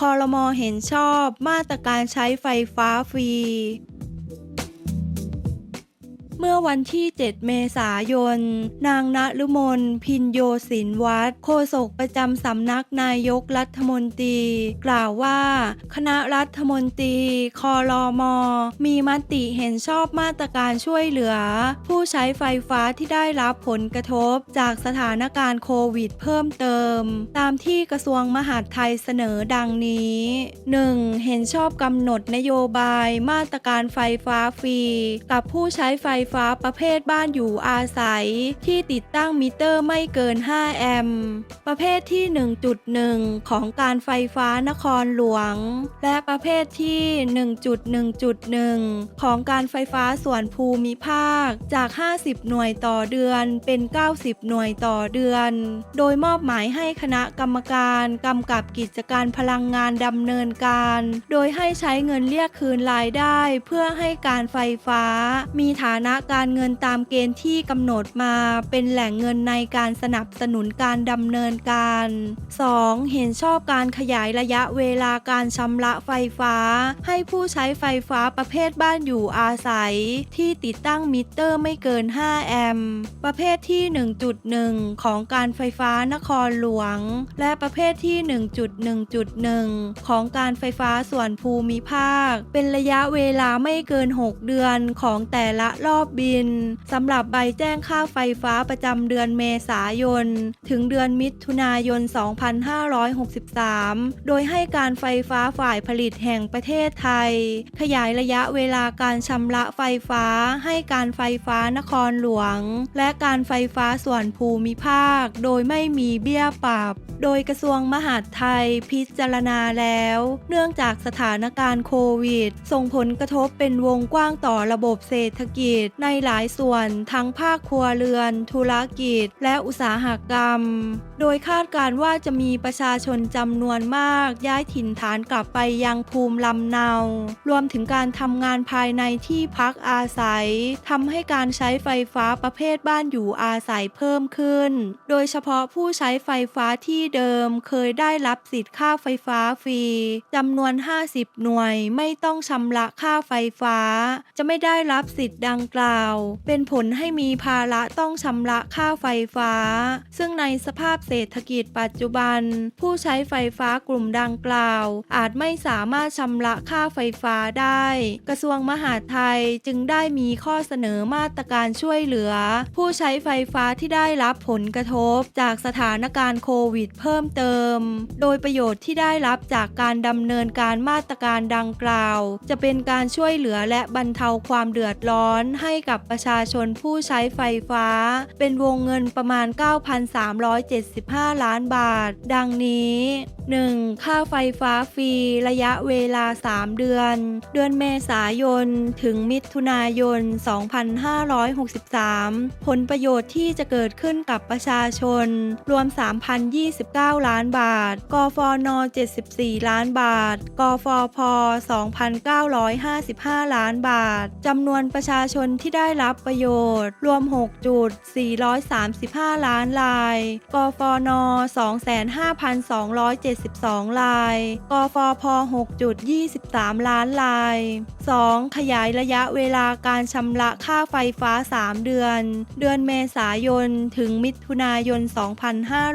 คอรมอเห็นชอบมาตรการใช้ไฟฟ้าฟรี เมื่อวันที่ 7 เมษายน นางณฤมลพินโยศินวัตรโฆษกประจำสำนักนายกรัฐมนตรี กล่าวว่า คณะรัฐมนตรีคอรมอมีมติเห็นชอบมาตรการช่วยเหลือ ผู้ใช้ไฟฟ้าที่ได้รับผลกระทบจากสถานการณ์โควิดเพิ่มเติม ตามที่กระทรวงมหาดไทยเสนอดังนี้ 1. เห็นชอบกำหนดนโยบายมาตรการไฟฟ้าฟรี กับผู้ใช้ไฟฟ้าประเภทบ้านอยู่อาศัย ที่ติดตั้งมิเตอร์ไม่เกิน 5 แอมป์ประเภทที่ 1.1 ของการไฟฟ้านครหลวง และประเภทที่ 1.1.1 ของการไฟฟ้าส่วนภูมิภาคจาก 50 หน่วยต่อเดือนเป็น 90 หน่วยต่อเดือน โดยมอบหมายให้คณะกรรมการกำกับกิจการพลังงานดำเนินการ โดยให้ใช้เงินเรียกคืนรายได้ เพื่อให้การไฟฟ้า มีฐานะการเงินตามเกณฑ์ที่กำหนดมาเป็นแหล่งเงินในการสนับสนุนการดำเนินการ 2. เห็นชอบการขยายระยะเวลาการชำระไฟฟ้า ให้ผู้ใช้ไฟฟ้าประเภทบ้านอยู่อาศัย ที่ติดตั้งมิเตอร์ไม่เกิน 5 แอมป์ประเภทที่ 1.1 ของการไฟฟ้านครหลวง และประเภทที่ 1.1.1 ของการไฟฟ้าส่วนภูมิภาค เป็นระยะเวลาไม่เกิน 6 เดือนของแต่ละรอบบินสำหรับใบแจ้งค่าไฟฟ้าประจำเดือนเมษายน ถึงเดือนมิถุนายน 2563 โดยให้การไฟฟ้าฝ่ายผลิตแห่งประเทศไทย ขยายระยะเวลาการชำระไฟฟ้า ให้การไฟฟ้านครหลวง และการไฟฟ้าส่วนภูมิภาค โดยไม่มีเบี้ยปรับ โดยกระทรวงมหาดไทยพิจารณาแล้ว เนื่องจากสถานการณ์โควิด ส่งผลกระทบเป็นวงกว้างต่อระบบเศรษฐกิจในหลายส่วนทั้งภาคครัวเรือน ธุรกิจ และอุตสาหกรรม โดยคาดการณ์ว่าจะมีประชาชนจำนวนมาก ย้ายถิ่นฐานกลับไปยังภูมิลำเนา รวมถึงการทำงานภายในที่พักอาศัยทำให้การใช้ไฟฟ้าประเภทบ้านอยู่อาศัยเพิ่มขึ้น โดยเฉพาะผู้ใช้ไฟฟ้าที่เดิมเคยได้รับสิทธิ์ค่าไฟฟ้าฟรีจำนวน 50 หน่วยไม่ต้องชำระค่าไฟฟ้า จะไม่ได้รับสิทธิ์ดังกล่าวเป็นผลให้มีภาระต้องชำระค่าไฟฟ้า ซึ่งในสภาพเศรษฐกิจปัจจุบัน ผู้ใช้ไฟฟ้ากลุ่มดังกล่าว อาจไม่สามารถชำระค่าไฟฟ้าได้ กระทรวงมหาดไทยจึงได้มีข้อเสนอมาตรการช่วยเหลือ ผู้ใช้ไฟฟ้าที่ได้รับผลกระทบจากสถานการณ์โควิดเพิ่มเติม โดยประโยชน์ที่ได้รับจากการดำเนินการมาตรการดังกล่าว จะเป็นการช่วยเหลือและบรรเทาความเดือดร้อนให้ให้กับประชาชนผู้ใช้ไฟฟ้า เป็นวงเงินประมาณ 9,375 ล้านบาท ดังนี้ 1. ค่าไฟฟ้าฟรี ระยะเวลา 3 เดือน เดือนเมษายน ถึงมิถุนายน 2563 ผลประโยชน์ที่จะเกิดขึ้นกับประชาชน รวม 3,029 ล้านบาท กฟน 74 ล้านบาท กฟพ 2,955 ล้านบาท จำนวนประชาชนที่ได้รับประโยชน์ รวม 6 จุด 435 ล้านลาย กฟน 25,272ลาย กฟพ 6 จุด 23 ล้านลาย 2. ขยายระยะเวลาการชำระค่าไฟฟ้า 3 เดือน เดือนเมษายน ถึงมิถุนายน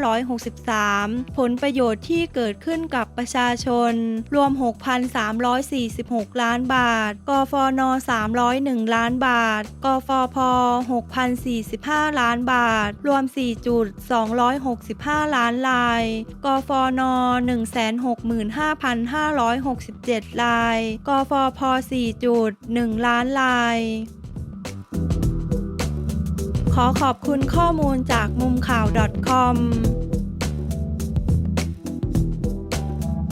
2563 ผลประโยชน์ที่เกิดขึ้นกับประชาชน รวม 6,346 ล้านบาท กฟน 301 ล้านบาทาท กฟพ 6,045 ล้านบาท รวม 4 จุด 265 ล้านลาย กฟน 165,567 ลาย กฟพ 4 จุด 1 ล้านลาย ขอขอบคุณข้อมูลจากมุมข่าว .com